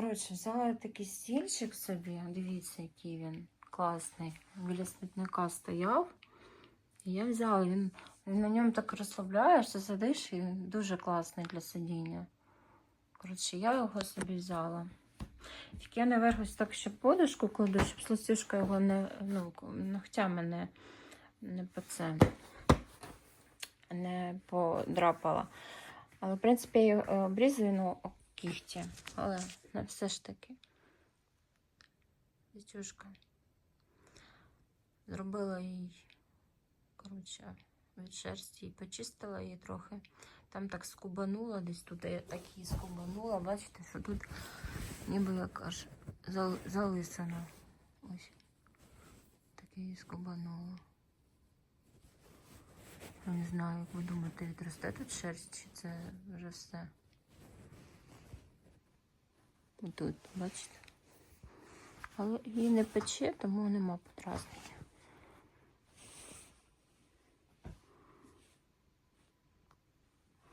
коротше, взяла такий стільчик собі. Дивіться, який він класний. Біля смітника стояв. І я взяла, він, на ньому так розслабляєшся, сидиш, і дуже класний для сидіння. Коротше, я його собі взяла. Тільки я наверх ось так ще подушку кладу, щоб слосюшка його не, ну, ногтями не, не по це не подрапала. Але, в принципі, я е, обрізую ну, кігті. Але не все ж таки. Дітюшка. Зробила їй, коротше, від шерсті і почистила її трохи. Там так скубанула, десь тут я так її скубанула. Бачите, що тут ніби як аж зал- залисана. Ось. Так її скубанула. Не знаю, як ви думаєте, відросте тут шерсть, чи це вже все. Тут, бачите? Але її не пече, тому нема подразнення.